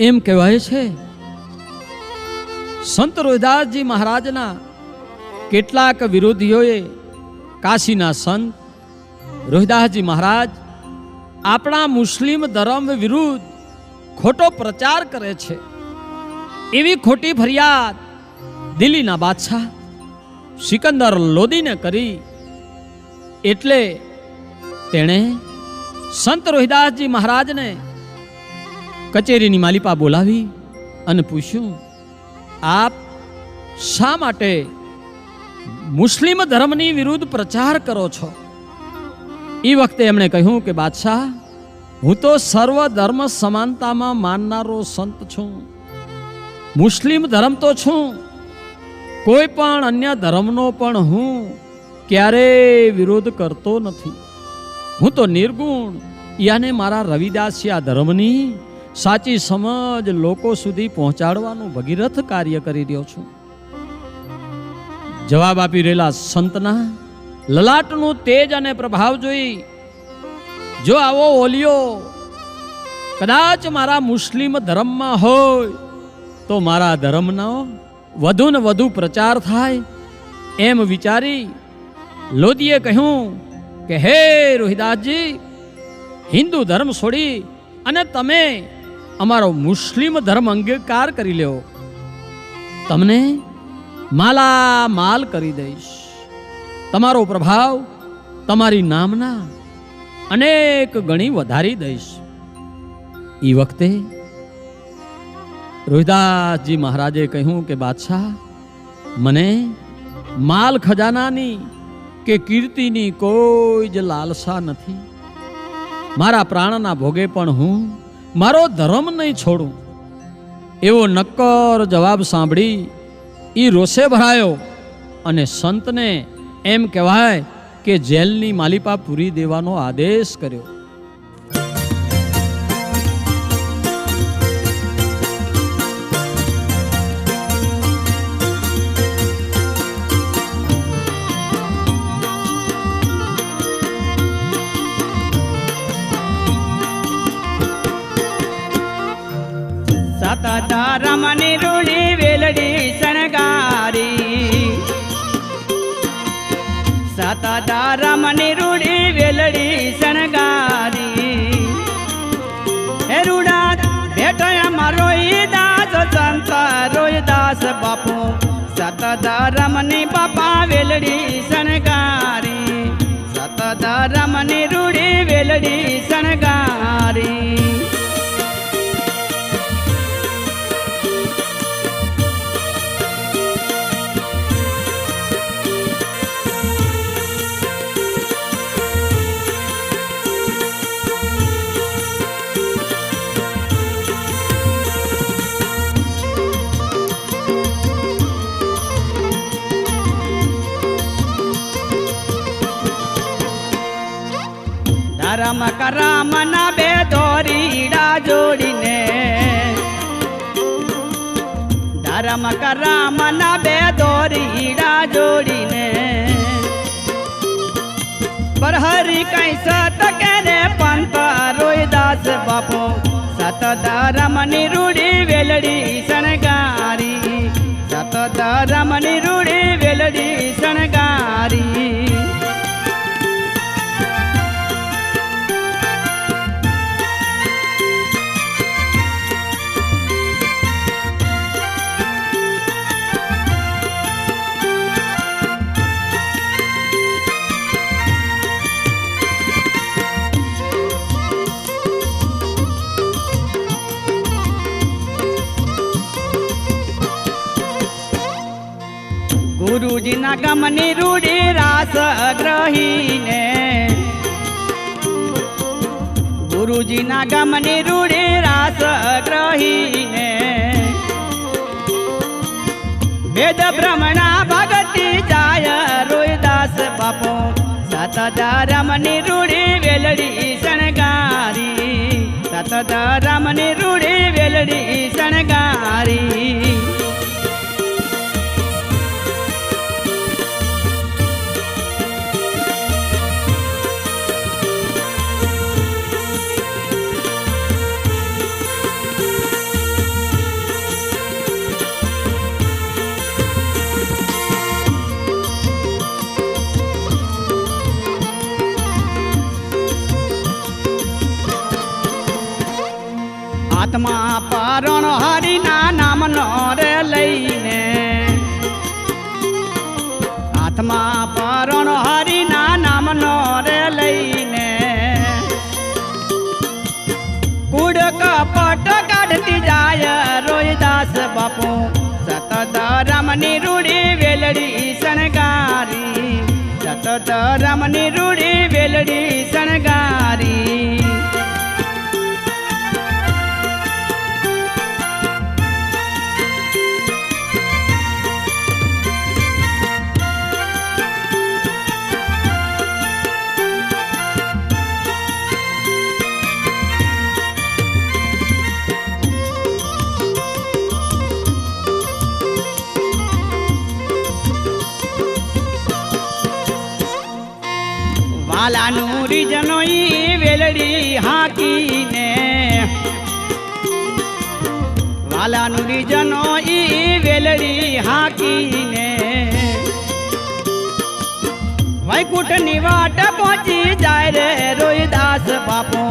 એમ કહેવાય છે. સંત રોહિદાસજી મહારાજના કેટલાક વિરોધીઓએ કાશીના સંત રોહિદાસજી મહારાજ આપણા મુસ્લિમ ધર્મ વિરુદ્ધ ખોટો પ્રચાર કરે છે. એવી ખોટી ફરિયાદ દિલ્હીના બાદશાહ સિકંદર લોદીને કરી એટલે તેણે સંત રોહિદાસજી મહારાજને કચેરીની માલિપા બોલાવી અને પૂછ્યું, આપ શા માટે મુસ્લિમ ધર્મની વિરુદ્ધ પ્રચાર કરો છો? એ વખતે એમણે કહ્યું કે, બાદશાહ, હું તો સર્વ ધર્મ સમાનતામાં માનનારો સંત છું. મુસ્લિમ ધર્મ તો છું. કોઈ પણ અન્ય ધર્મનો પણ હું ક્યારેય વિરોધ કરતો નથી. હું તો નિર્ગુણ. યાને મારા રવિદાસિયા ધર્મની સાચી સમજ લોકો સુધી પહોંચાડવાનું ભગીરથ કાર્ય કરી રહ્યો છું. જવાબ આપી રહેલા સંતના, લલાટનું તેજ અને પ્રભાવ જોઈ, જો આવો ઓલિયો, કદાચ મારા મુસ્લિમ ધર્મમાં હોય, તો મારા ધર્મનો વધુ ને વધુ પ્રચાર થાય. એમ વિચારી લોદીએ કહ્યું કે, હે રોહિદાસજી, હિન્દુ ધર્મ છોડી અને તમે અમારો મુસ્લિમ ધર્મ અંગીકાર કરી લ્યો. તમને માલા માલ કરી દઈશ. તમારો પ્રભાવ તમારી નામના અનેક ગણી વધારી દઈશ. એ વખતે રોહિદાસજી મહારાજે કહ્યું કે, બાદશાહ, મને માલ ખજાનાની કે કીર્તિની કોઈ જ લાલસા નથી. મારા પ્રાણના ભોગે પણ હું મારો ધર્મ નહીં છોડું. એવો નક્કર જવાબ સાંભળી એ રોષે ભરાયો અને સંતને એમ કહેવાય કે જેલની માલિપા પૂરી દેવાનો આદેશ કર્યો. સતત રમની રૂડી વેલડી શણગારી સતત રમની રૂડી વેલડી શણગારી હે રૂડા ભેટયા મારો દાસ સંત રોહિદાસ ધરમ કરમ ના બે દોરીડા જોડીને. ધરમ કરમ ના બે દોરીડા જોડીને. પર હરી કઈ સત કેને પંત રોહિદાસ બાપો. સત ધરમની રૂડી વેલડી શણગારી. સત ધરમની રૂડી વેલડી શણગારી. ગુરુજીના ગમની રૂડી રાસ ગ્રહીને ગુરુજીના ગમની રૂડી રાસ ગ્રહીને વેદ ભ્રમણા ભગતિ જાય રોહિદાસ બાપો. સત ધરમની રૂડી વેલડી શણગારી. સત ધરમની રૂડી વેલડી શણગારી. હાથમાં પરણ હરિના નામનો રે લઈને. હાથમાં પરણ હરિના નામનો રે લઈને. કુડ કપટ કાઢતી જાય રોહિદાસ બાપુ. સતત રામની રૂડી વેલડી શણગારી. સતત રામની રૂડી વેલડી શણગારી. વાલાનું રીજનો ઈ વેલડી હાકીને. વાલાનું રીજનો ઈ વેલડી હાકીને. વૈકુંઠની વાટ પહોંચી જાય રે રોહિદાસ બાપુ.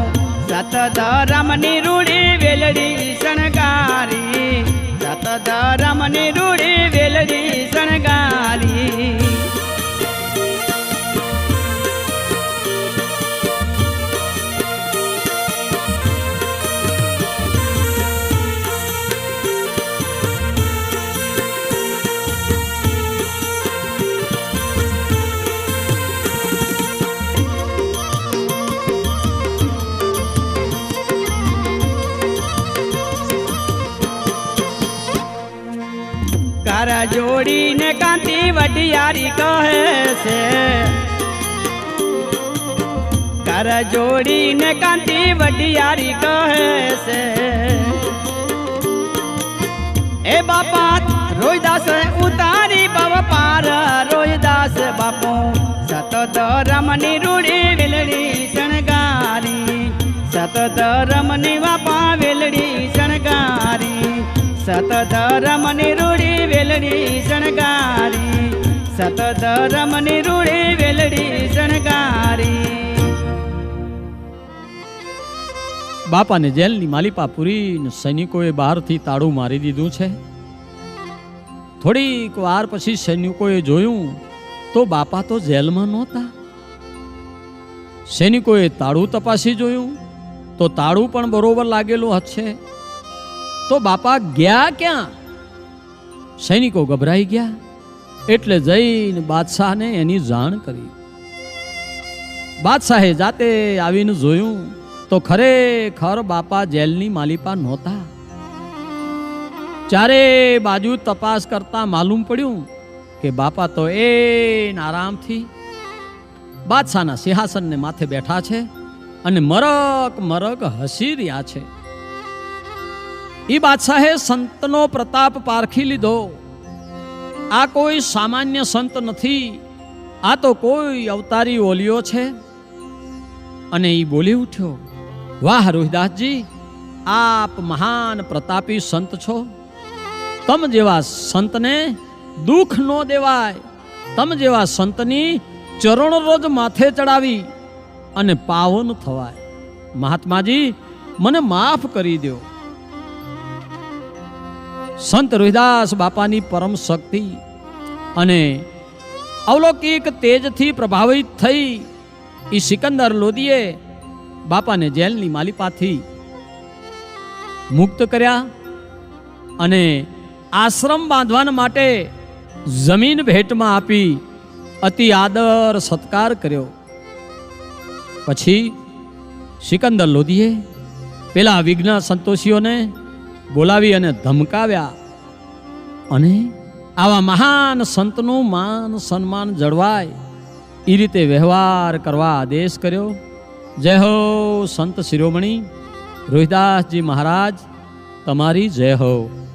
સતત રમની રૂડી વેલડી શણગારી. સતત રમની રૂડી વેલડી શણગારી. જોડીને કાંતિ વડિયારી કહે છે. કર જોડીને કાંતિ વડિયારી કહે છે. એ બાપા રોહિદાસ ઉતારી બવ પાર. રોહિદાસ બાપો સતત રમની રૂડી વેલડી શણગારી. સતત રમની બાપા વેલડી શણગારી. સતત રમની રૂડી વેલડી શણગારી. સતત રમની રૂડી વેલડી શણગારી. બાપાને જેલની માલિપા સૈનિકોએ બહારથી તાળું મારી દીધું છે. થોડીક વાર પછી સૈનિકોએ જોયું તો બાપા તો જેલમાં નહોતા. સૈનિકોએ તાળું તપાસી જોયું તો તાળું પણ બરોબર લાગેલું હશે. તો બાપા ગયા ક્યાં? સૈનિકો ગભરાઈ ગયા. એટલે જઈને બાદશાહને એની જાણ કરી. બાદશાહે જાતે આવીને જોયું, તો ખરેખર બાપા જેલની માલિપા નહોતા. ચારે બાજુ તપાસ કરતા માલુમ પડ્યું કે બાપા તો એ આરામથી બાદશાહના સિંહાસનને માથે બેઠા છે અને મરક મરક હસી રહ્યા છે. એ બાદશાહે સંતનો પ્રતાપ પારખી લીધો. આ કોઈ સામાન્ય સંત નથી. આ તો કોઈ અવતારી ઓલિયો છે. અને એ બોલી ઉઠ્યો, વાહ રોહિદાસજી, આપ મહાન પ્રતાપી સંત છો. તમ જેવા સંતને દુઃખ ન દેવાય. તમ જેવા સંતની ચરણ રોજ માથે ચડાવી અને પાવન થવાય. મહાત્માજી, મને માફ કરી દો સંત રોહિદાસ બાપાની પરમ શક્તિ અને અવલૌકિક તેજથી પ્રભાવિત થઈ એ સિકંદર લોદીએ બાપાને જેલની માલિપાથી મુક્ત કર્યા અને આશ્રમ બાંધવાના માટે જમીન ભેટમાં આપી અતિ આદર સત્કાર કર્યો. પછી સિકંદર લોધીએ પેલા વિઘ્ન સંતોષીઓને બોલાવી અને ધમકાવ્યા. અને આવા મહાન સંતનું માન સન્માન જળવાય. એ રીતે વ્યવહાર કરવા આદેશ કર્યો. જય હો સંત શિરોમણી. રોહિદાસજી મહારાજ, તમારી જય હો.